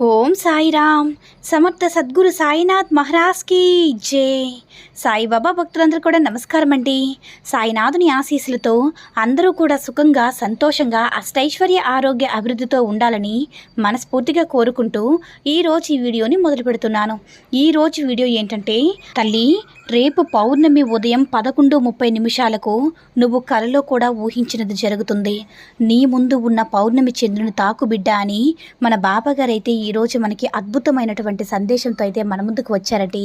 ఓం సాయిరామ్. సమర్థ సద్గురు సాయినాథ్ మహారాజ్కి జై. సాయిబాబా భక్తులందరూ కూడా నమస్కారం అండి సాయినాథుని ఆశీస్సులతో అందరూ కూడా సుఖంగా సంతోషంగా అష్టైశ్వర్య ఆరోగ్య అభివృద్ధితో ఉండాలని మనస్ఫూర్తిగా కోరుకుంటూ ఈరోజు ఈ వీడియోని మొదలు పెడుతున్నాను. ఈరోజు వీడియో ఏంటంటే తల్లి రేపు పౌర్ణమి ఉదయం పదకొండు ముప్పై నిమిషాలకు నువ్వు కలలో కూడా ఊహించినది జరుగుతుంది. నీ ముందు ఉన్న పౌర్ణమి చంద్రుని తాకు బిడ్డ అని మన బాబాగారైతే ఈరోజు మనకి అద్భుతమైనటువంటి సందేశంతో అయితే మన ముందుకు వచ్చారటి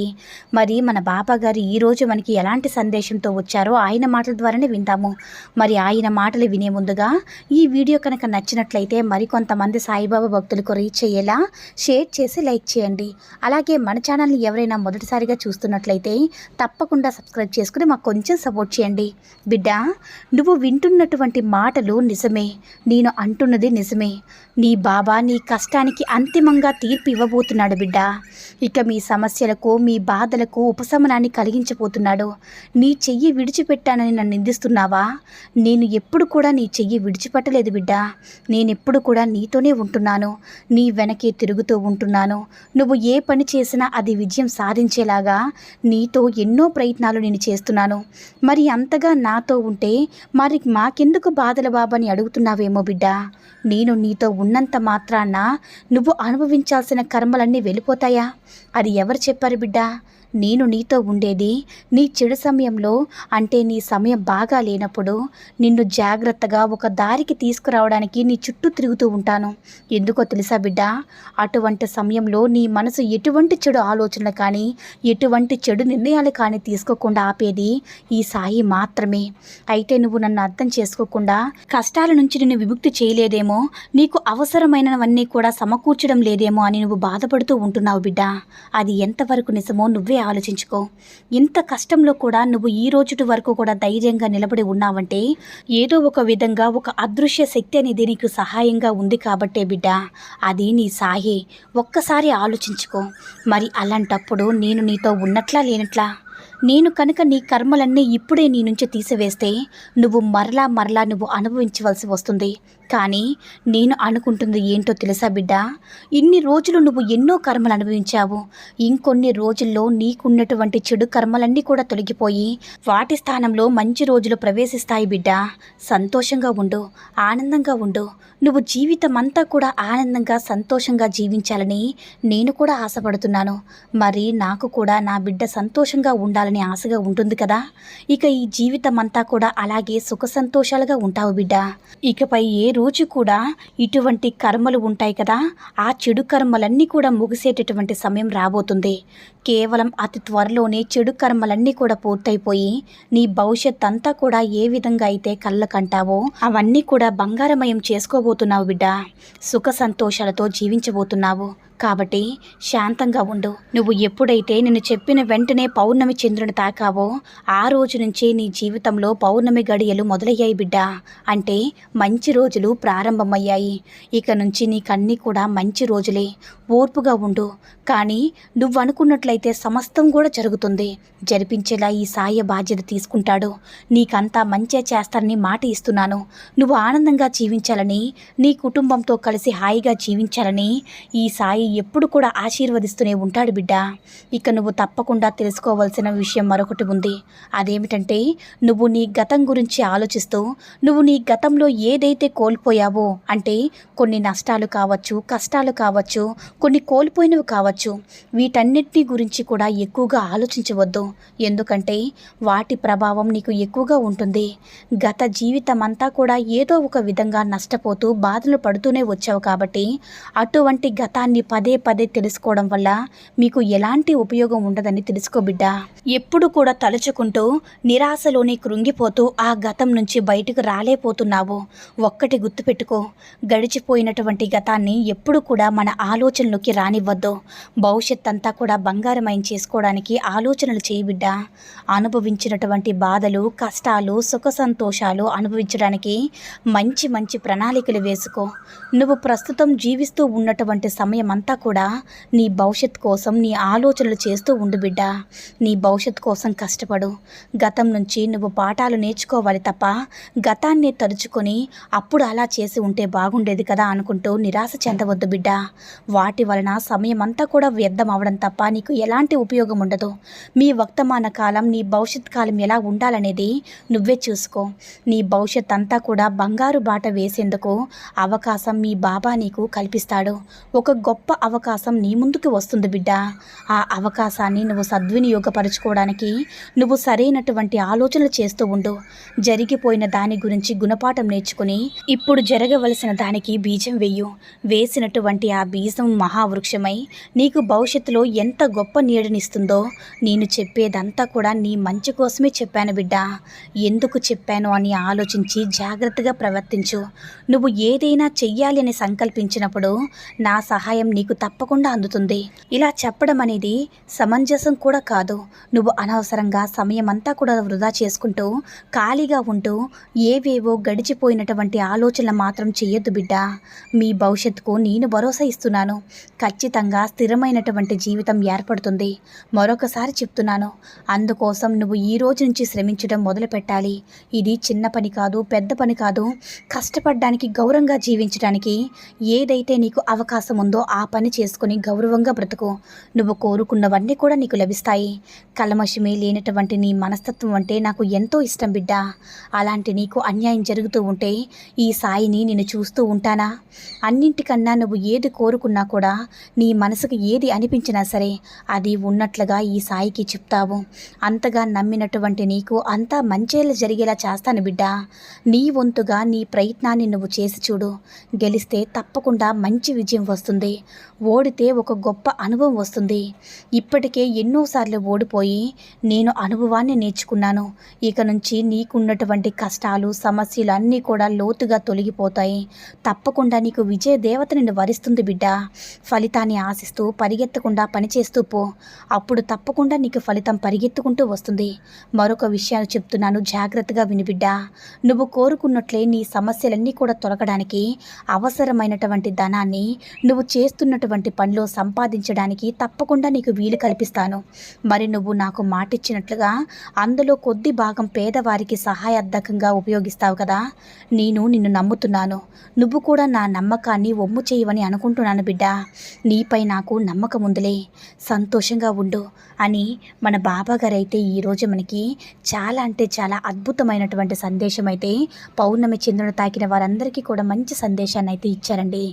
మరి మన బాబాగారు ఈరోజు మనకి ఎలాంటి సందేశంతో వచ్చారో ఆయన మాటల ద్వారానే వింటాము మరి ఆయన మాటలు వినే ముందుగా ఈ వీడియో కనుక నచ్చినట్లయితే మరికొంతమంది సాయిబాబా భక్తులకు రీచ్ అయ్యేలా షేర్ చేసి లైక్ చేయండి. అలాగే మన ఛానల్ని ఎవరైనా మొదటిసారిగా చూస్తున్నట్లయితే తప్పకుండా సబ్స్క్రైబ్ చేసుకుని మాకు కొంచెం సపోర్ట్ చేయండి. బిడ్డ నువ్వు వింటున్నటువంటి మాటలు నిజమే. నేను అంటున్నది నిజమే. నీ బాబా నీ కష్టానికి అంతిమ అంతిమంగా తీర్పు ఇవ్వబోతున్నాడు బిడ్డ. ఇక మీ సమస్యలకు మీ బాధలకు ఉపశమనాన్ని కలిగించబోతున్నాడు. నీ చెయ్యి విడిచిపెట్టానని నన్ను నిందిస్తున్నావా? నేను ఎప్పుడు కూడా నీ చెయ్యి విడిచిపెట్టలేదు బిడ్డ. నేనెప్పుడు కూడా నీతోనే ఉంటున్నాను. నీ వెనకే తిరుగుతూ ఉంటున్నాను. నువ్వు ఏ పని చేసినా అది విజయం సాధించేలాగా నీతో ఎన్నో ప్రయత్నాలు నేను చేస్తున్నాను. మరి అంతగా నాతో ఉంటే మరి మాకెందుకు బాధల బాబని అడుగుతున్నావేమో బిడ్డ. నేను నీతో ఉన్నంత మాత్రాన నువ్వు అను అనుభవించాల్సిన కర్మలన్నీ వెళ్ళిపోతాయా? అది ఎవరు చెప్పారు బిడ్డా? నేను నీతో ఉండేది నీ చెడు సమయంలో అంటే నీ సమయం బాగా లేనప్పుడు నిన్ను జాగ్రత్తగా ఒక దారికి తీసుకురావడానికి నీ చుట్టూ తిరుగుతూ ఉంటాను. ఎందుకో తెలుసా బిడ్డ? అటువంటి సమయంలో నీ మనసు ఎటువంటి చెడు ఆలోచనలు కానీ ఎటువంటి చెడు నిర్ణయాలు కానీ తీసుకోకుండా ఆపేది ఈ సాయి మాత్రమే. అయితే నువ్వు నన్ను అర్థం చేసుకోకుండా కష్టాల నుంచి నిన్ను విముక్తి చేయలేదేమో నీకు అవసరమైనవన్నీ కూడా సమకూర్చడం లేదేమో అని నువ్వు బాధపడుతూ ఉంటున్నావు బిడ్డ. అది ఎంతవరకు నిజమో నువ్వే ఆలోచించుకో. ఇంత కష్టంలో కూడా నువ్వు ఈ రోజుటి వరకు కూడా ధైర్యంగా నిలబడి ఉన్నావంటే ఏదో ఒక విధంగా ఒక అదృశ్య శక్తి అనేది నీకు సహాయంగా ఉంది కాబట్టే బిడ్డ. అది నీ సాయే. ఒక్కసారి ఆలోచించుకో. మరి అలాంటప్పుడు నేను నీతో ఉన్నట్లా లేనట్లా? నేను కనుక నీ కర్మలన్నీ ఇప్పుడే నీ నుంచి తీసివేస్తే నువ్వు మరలా మరలా నువ్వు అనుభవించవలసి వస్తుంది. కానీ నేను అనుకుంటుంది ఏంటో తెలుసా బిడ్డ? ఇన్ని రోజులు నువ్వు ఎన్నో కర్మలు అనుభవించావు. ఇంకొన్ని రోజుల్లో నీకున్నటువంటి చెడు కర్మలన్నీ కూడా తొలగిపోయి వాటి స్థానంలో మంచి రోజులు ప్రవేశిస్తాయి బిడ్డ. సంతోషంగా ఉండు ఆనందంగా ఉండు. నువ్వు జీవితం అంతా కూడా ఆనందంగా సంతోషంగా జీవించాలని నేను కూడా ఆశపడుతున్నాను. మరి నాకు కూడా నా బిడ్డ సంతోషంగా ఉండాలని ఆశగా ఉంటుంది కదా? ఇక ఈ జీవితం అంతా కూడా అలాగే సుఖ సంతోషాలుగా ఉంటావు బిడ్డ. ఇకపై ఏ రోజు కూడా ఇటువంటి కర్మలు ఉంటాయి కదా? ఆ చెడు కర్మలన్నీ కూడా ముగిసేటటువంటి సమయం రాబోతుంది. కేవలం అతి త్వరలోనే చెడు కర్మలన్నీ కూడా పూర్తయిపోయి నీ భవిష్యత్ అంతా కూడా ఏ విధంగా అయితే కళ్ళకంటావో అవన్నీ కూడా బంగారమయం చేసుకోబోతున్నావు బిడ్డ. సుఖ సంతోషాలతో జీవించబోతున్నావు. కాబట్టి శాంతంగా ఉండు. నువ్వు ఎప్పుడైతే నేను చెప్పిన వెంటనే పౌర్ణమి చంద్రుని తాకావో? ఆ రోజు నుంచే నీ జీవితంలో పౌర్ణమి గడియలు మొదలయ్యాయి బిడ్డ. అంటే మంచి రోజులు ప్రారంభమయ్యాయి. ఇక నుంచి నీకన్నీ కూడా మంచి రోజులే. ఓర్పుగా ఉండు. కానీ నువ్వు అనుకున్నట్లయితే సమస్తం కూడా జరుగుతుంది. జరిపించేలా ఈ సాయ బాధ్యత తీసుకుంటాడు. నీకంతా మంచే చేస్తానని మాట ఇస్తున్నాను. నువ్వు ఆనందంగా జీవించాలని నీ కుటుంబంతో కలిసి హాయిగా జీవించాలని ఈ సాయి ఎప్పుడు కూడా ఆశీర్వదిస్తూనే ఉంటాడు బిడ్డ. ఇక నువ్వు తప్పకుండా తెలుసుకోవాల్సిన విషయం మరొకటి ఉంది. అదేమిటంటే నువ్వు నీ గతం గురించి ఆలోచిస్తూ నువ్వు నీ గతంలో ఏదైతే కోల్పోయావో అంటే కొన్ని నష్టాలు కావచ్చు కష్టాలు కావచ్చు కొన్ని కోల్పోయినవి కావచ్చు. వీటన్నిటిని గురించి కూడా ఎక్కువగా ఆలోచించవద్దు. ఎందుకంటే వాటి ప్రభావం నీకు ఎక్కువగా ఉంటుంది. గత జీవితం అంతా కూడా ఏదో ఒక విధంగా నష్టపోతూ బాధలు పడుతూనే వచ్చావు కాబట్టి అటువంటి గతాన్ని పదే పదే తెలుసుకోవడం వల్ల మీకు ఎలాంటి ఉపయోగం ఉండదని తెలుసుకో బిడ్డ. ఎప్పుడు కూడా తలుచుకుంటూ నిరాశలోని కృంగిపోతూ ఆ గతం నుంచి బయటకు రాలేపోతున్నావు ఒక్కటి గుర్తుపెట్టుకో. గడిచిపోయినటువంటి గతాన్ని ఎప్పుడు కూడా మన ఆలోచన ఆలోచనలోకి రానివ్వద్దు. భవిష్యత్ అంతా కూడా బంగారమయం చేసుకోవడానికి ఆలోచనలు చేయబిడ్డ అనుభవించినటువంటి బాధలు కష్టాలు సుఖ సంతోషాలు అనుభవించడానికి మంచి మంచి ప్రణాళికలు వేసుకో. నువ్వు ప్రస్తుతం జీవిస్తూ ఉన్నటువంటి సమయం అంతా కూడా నీ భవిష్యత్ కోసం నీ ఆలోచనలు చేస్తూ ఉండు బిడ్డ. నీ భవిష్యత్ కోసం కష్టపడు. గతం నుంచి నువ్వు పాఠాలు నేర్చుకోవాలి తప్ప గతాన్ని తలుచుకొని అప్పుడు అలా చేసి ఉంటే బాగుండేది కదా అనుకుంటూ నిరాశ చెందవద్దు బిడ్డ. వాటి వలన సమయం అంతా కూడా వ్యర్థం అవడం తప్ప నీకు ఎలాంటి ఉపయోగం ఉండదు. మీ వర్తమాన కాలం నీ భవిష్యత్ కాలం ఎలా ఉండాలనేది నువ్వే చూసుకో. నీ భవిష్యత్ అంతా కూడా బంగారు బాట వేసేందుకు అవకాశం మీ బాబా నీకు కల్పిస్తాడు. ఒక గొప్ప అవకాశం నీ ముందుకు వస్తుంది బిడ్డ. ఆ అవకాశాన్ని నువ్వు సద్వినియోగపరచుకోవడానికి నువ్వు సరైనటువంటి ఆలోచనలు చేస్తూ ఉండు. జరిగిపోయిన దాని గురించి గుణపాఠం నేర్చుకుని ఇప్పుడు జరగవలసిన దానికి బీజం వెయ్యు వేసినటువంటి ఆ బీజం మహావృక్షమై నీకు భవిష్యత్తులో ఎంత గొప్ప నీడనిస్తుందో నేను చెప్పేదంతా కూడా నీ మంచి కోసమే చెప్పాను బిడ్డ. ఎందుకు చెప్పాను అని ఆలోచించి జాగ్రత్తగా ప్రవర్తించు. నువ్వు ఏదైనా చెయ్యాలి అని సంకల్పించినప్పుడు నా సహాయం నీకు తప్పకుండా అందుతుంది. ఇలా చెప్పడం అనేది సమంజసం కూడా కాదు. నువ్వు అనవసరంగా సమయం అంతా కూడా వృధా చేసుకుంటూ ఖాళీగా ఉంటూ ఏవేవో గడిచిపోయినటువంటి ఆలోచనలు మాత్రం చెయ్యొద్దు బిడ్డ. మీ భవిష్యత్తుకు నేను భరోసా ఇస్తున్నాను. ఖచ్చితంగా స్థిరమైనటువంటి జీవితం ఏర్పడుతుంది. మరొకసారి చెప్తున్నాను అందుకోసం నువ్వు ఈ రోజు నుంచి శ్రమించడం మొదలు పెట్టాలి ఇది చిన్న పని కాదు పెద్ద పని కాదు. కష్టపడడానికి గౌరవంగా జీవించడానికి ఏదైతే నీకు అవకాశం ఉందో ఆ పని చేసుకుని గౌరవంగా బ్రతుకు. నువ్వు కోరుకున్నవన్నీ కూడా నీకు లభిస్తాయి. కలమషమే లేనటువంటి నీ మనస్తత్వం అంటే నాకు ఎంతో ఇష్టం బిడ్డ. అలాంటి నీకు అన్యాయం జరుగుతూ ఉంటే ఈ సాయిని నేను చూస్తూ ఉంటానా? అన్నింటికన్నా నువ్వు ఏది కోరుకున్నా కూడా నీ మనసుకు ఏది అనిపించినా సరే అది ఉన్నట్లుగా ఈ సాయికి చెప్తావు. అంతగా నమ్మినటువంటి నీకు అంతా మంచేలా జరిగేలా చేస్తాను బిడ్డ. నీ వంతుగా నీ ప్రయత్నాన్ని నువ్వు చేసి చూడు. గెలిస్తే తప్పకుండా మంచి విజయం వస్తుంది. ఓడితే ఒక గొప్ప అనుభవం వస్తుంది. ఇప్పటికే ఎన్నోసార్లు ఓడిపోయి నేను అనుభవాన్ని నేర్చుకున్నాను. ఇక నుంచి నీకున్నటువంటి కష్టాలు సమస్యలు అన్నీ కూడా లోతుగా తొలగిపోతాయి. తప్పకుండా నీకు విజయ దేవత నిన్ను వరిస్తుంది బిడ్డ. ఫలితాన్ని ఆశిస్తూ పరిగెత్తకుండా పనిచేస్తూ పో. అప్పుడు తప్పకుండా నీకు ఫలితం పరిగెత్తుకుంటూ వస్తుంది. మరొక విషయాన్ని చెప్తున్నాను జాగ్రత్తగా విని బిడ్డ. నువ్వు కోరుకున్నట్లే నీ సమస్యలన్నీ కూడా తొలగడానికి అవసరమైనటువంటి ధనాన్ని నువ్వు చేస్తున్నటువంటి పనిలో సంపాదించడానికి తప్పకుండా నీకు వీలు కల్పిస్తాను. మరి నువ్వు నాకు మాటిచ్చినట్లుగా అందులో కొద్ది భాగం పేదవారికి సహాయార్థకంగా ఉపయోగిస్తావు కదా? నేను నిన్ను నమ్ముతున్నాను. నువ్వు కూడా నా నమ్మకాన్ని ఒమ్ము చేయవని అనుకుంటున్నాను బిడ్డా. నీపై నాకు నమ్మకం ఉందిలే. సంతోషంగా ఉండు అని మన బాబాగారైతే ఈరోజు మనకి చాలా అంటే చాలా అద్భుతమైనటువంటి సందేశం అయితే పౌర్ణమి చంద్రుడు తాకిన వారందరికీ కూడా మంచి సందేశాన్ని అయితే ఇచ్చారండి.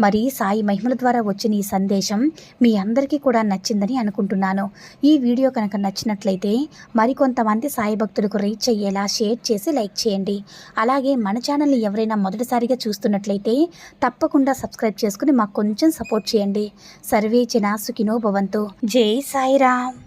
మరి సాయి మహిమల ద్వారా వచ్చిన ఈ సందేశం మీ అందరికీ కూడా నచ్చిందని అనుకుంటున్నాను. ఈ వీడియో కనుక నచ్చినట్లయితే మరికొంతమంది సాయి భక్తులకు రీచ్ అయ్యేలా షేర్ చేసి లైక్ చేయండి. అలాగే మన ఛానల్ని ఎవరైనా మొదటిసారిగా చూస్తున్నట్లయితే తప్పకుండా సబ్స్క్రైబ్ చేసుకుని మాకు కొంచెం సపోర్ట్ చేయండి. సర్వే జన సుఖినో భవంతు. జై సాయిరామ్.